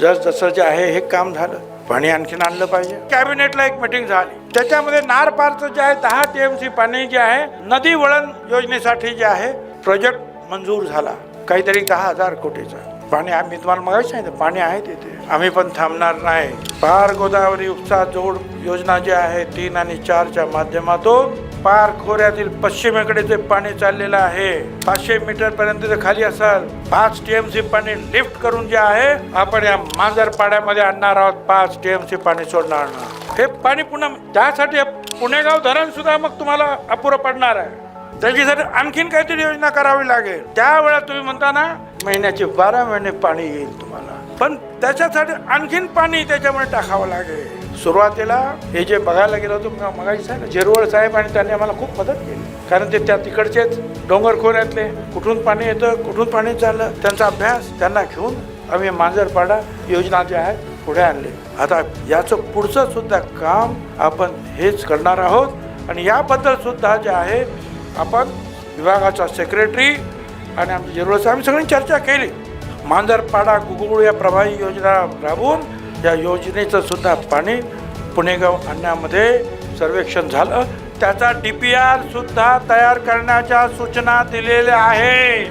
जस जसं जे आहे हे काम झालं. पाणी आणखीन आणलं पाहिजे. कॅबिनेटला एक मिटिंग झाली. त्याच्यामध्ये नारपारचं जे आहे दहा टी एम सी पाणी जे आहे नदी वळण योजनेसाठी जे आहे प्रोजेक्ट मंजूर झाला. काहीतरी दहा हजार कोटीचा. पाणी आम्ही तुम्हाला मग नाही पाणी आहे तिथे. आम्ही पण थांबणार नाही. पार गोदावरी उपसा जोड योजना जी आहे तीन आणि चारच्या माध्यमातून पार खोऱ्यातील पश्चिमेकडे जे पाणी चाललेलं आहे पाचशे मीटर पर्यंत जे खाली असाल पाच टीएमसी पाणी लिफ्ट करून जे आहे आपण या मांजर पाड्यामध्ये आणणार आहोत. पाच टीएमसी पाणी सोडणार हे पाणी पुन्हा त्यासाठी पुणेगाव धरण सुद्धा मग तुम्हाला अपुरं पडणार आहे. त्याच्यासाठी आणखीन काहीतरी योजना करावी लागेल. त्यावेळेला तुम्ही म्हणता ना महिन्याचे बारा महिने पाणी येईल तुम्हाला. पण त्याच्यासाठी आणखीन पाणी त्याच्यामुळे टाकावं लागेल. सुरुवातीला हे जे बघायला गेलो होतो मगाई साहेब झिरवळ साहेब आणि त्यांनी आम्हाला खूप मदत केली. कारण ते त्या तिकडचेच डोंगर खोऱ्यातले कुठून पाणी येतं कुठून पाणी चाललं त्यांचा अभ्यास त्यांना घेऊन आम्ही मांजरपाडा योजना जे आहे पुढे आणले. आता याचं पुढचं सुद्धा काम आपण हेच करणार आहोत आणि याबद्दल सुद्धा जे आहे आपण विभागाचा सेक्रेटरी आणि आमचे जिरवळ आम्ही सगळ्यांनी चर्चा केली. मांजरपाडा गुगुळ या प्रभावी योजना राबवून या योजनेचं सुद्धा पाणी पुणेगाव आणण्यामध्ये सर्वेक्षण झालं. त्याचा डी पी आर सुद्धा तयार करण्याच्या सूचना दिलेल्या आहे